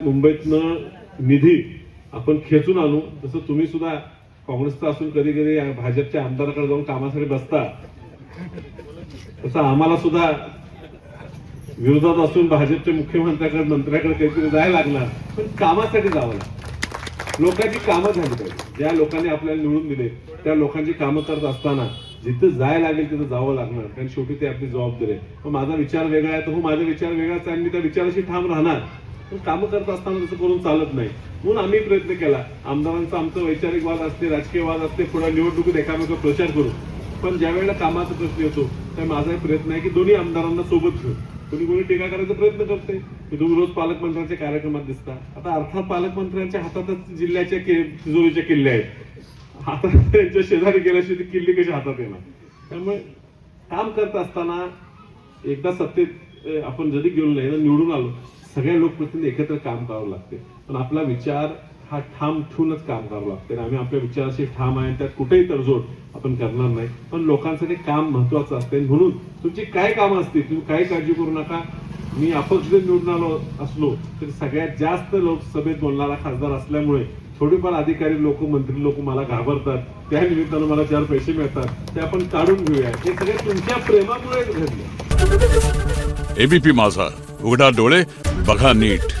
मुंबईतनं निधी आपण खेचून आणू तसं तुम्ही सुद्धा काँग्रेसचा असून कधी कधी भाजपच्या आमदाराकडे जाऊन कामासाठी बसता. तसं आम्हाला सुद्धा विरोधात असून भाजपच्या मुख्यमंत्र्याकडे मंत्र्याकडे काहीतरी जायला लागणार पण कामासाठी जावं लागतं. लोकांची कामं झाली पाहिजे. ज्या लोकांनी आपल्याला निवडून दिले त्या लोकांची कामं करत असताना जिथं जायला लागेल तिथं जावं लागणार. कारण शेवटी ते आपली जबाबदारी आहे. पण माझा विचार वेगळा आहे तर हो माझा विचार वेगळाच आहे आणि मी त्या विचाराशी ठाम राहणार. पण कामं करत असताना तसं करून चालत नाही. म्हणून आम्ही प्रयत्न केला. आमदारांचा आमचं वैचारिक वाद असते राजकीय वाद असते पुढे निवडणुकीत एकामेका प्रचार करू. पण ज्या वेळेला कामाचा प्रश्न येतो त्या माझा एक प्रयत्न आहे की दोन्ही आमदारांना सोबत घेऊन. कोणी कोणी टीका करायचा प्रयत्न करते. की तुम्ही रोज पालकमंत्र्यांच्या कार्यक्रमात दिसता. आता अर्थात पालकमंत्र्यांच्या हातातच जिल्ह्याच्या तिजोरीच्या किल्ले आहेत. आता त्यांच्या शेजारी गेल्याशिवाय ती किल्ली कशी हातात येणार? त्यामुळे काम करत असताना एकदा सत्तेत आपण जरी गेलो नाही निवडून आलो. सगळ्या लोकप्रतिनिधी एकत्र काम करावं लागते. पण आपला विचार हा ठाम ठेवूनच काम करावं लागते. आणि आम्ही आपल्या विचाराशी ठाम आहे आणि त्यात कुठेही तडजोड आपण करणार नाही. पण लोकांसाठी काम महत्वाचं असते. म्हणून तुमची काय कामं असतील तुम्ही काही काळजी करू नका. मी अपक्ष जरी निवडून आलो असलो तरी सगळ्यात जास्त लोकसभेत बोलणारा खासदार असल्यामुळे थोडेफार अधिकारी लोक मंत्री लोक मला घाबरतात. त्या निमित्तानं मला चार पैसे मिळतात ते आपण काढून घेऊया. हे सगळे तुमच्या प्रेमामुळे घडले. एबीपी माझा. उघडा डोळे बघा नीट.